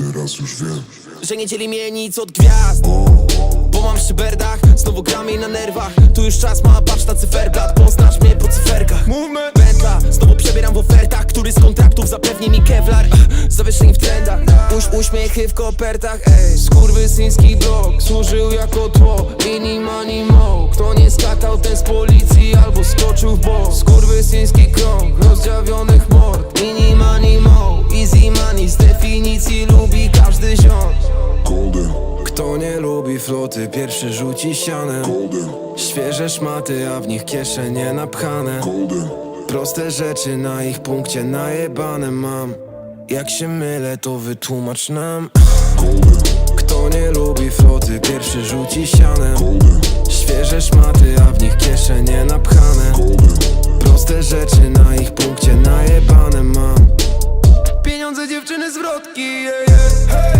Teraz już wiem. Że nie dzieli mnie nic od gwiazd. Bo mam w szyberdach, znowu gram jej na nerwach. Tu już czas ma, patrz na cyferblat. Poznasz mnie po cyferkach. Movement. Pętla, znowu przebieram w ofertach Który z kontraktów zapewni mi Kevlar Zawieszeni w trendach. Uś, Uśmiechy w kopertach, ej Skurwysyński blok służył jako tło. Inni mani mo. Kto nie skakał ten z policji albo skoczył w bok pierwszy rzuci sianem. Golden, Świeże szmaty, a w nich kieszenie napchane golden. Proste rzeczy na ich punkcie najebane mam. Jak się mylę, to wytłumacz nam. Golden, Kto nie lubi floty, pierwszy rzuci sianem. Golden, Świeże szmaty, a w nich kieszenie napchane golden. Proste rzeczy na ich punkcie najebane mam. Pieniądze dziewczyny zwrotki, yeah, yeah. Hey.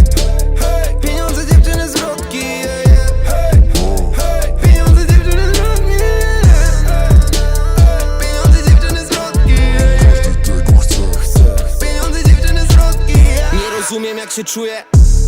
Nie rozumiem jak się czuję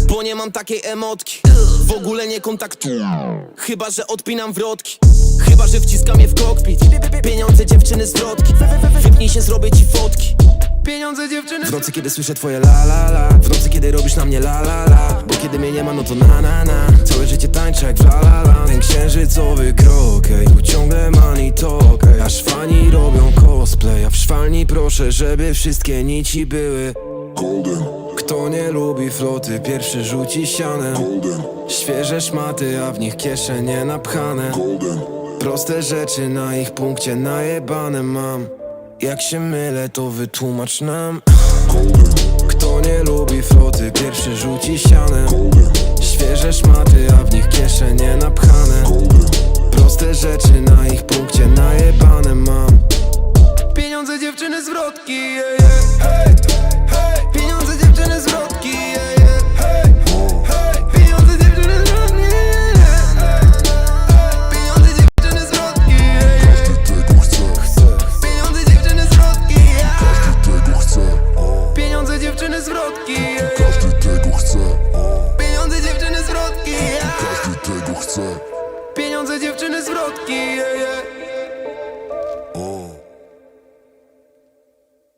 bo nie mam takiej emotki. W ogóle nie kontaktuję. Chyba, że odpinam wrotki. Chyba, że wciskam je w kokpit. Pieniądze dziewczyny zwrotki. Wypnij się, zrobię ci fotki. Pieniądze dziewczyny W nocy kiedy słyszę twoje la la la. W nocy kiedy robisz na mnie la la la. Bo kiedy mnie nie ma no to na na na. Całe życie tańczę jak w la la la. Ten księżycowy krok ej, Tu ciągle money talk ej, Aż fani robią cosplay. A w szwalni proszę, żeby wszystkie nici były Golden, kto nie lubi floty, pierwszy rzuci sianem. Golden, Świeże szmaty, a w nich kieszenie napchane golden. Proste rzeczy na ich punkcie najebane mam. Jak się mylę, to wytłumacz nam. Golden, Kto nie lubi floty, pierwszy rzuci sianem. Golden, dziewczyny zwrotki, yeah, yeah.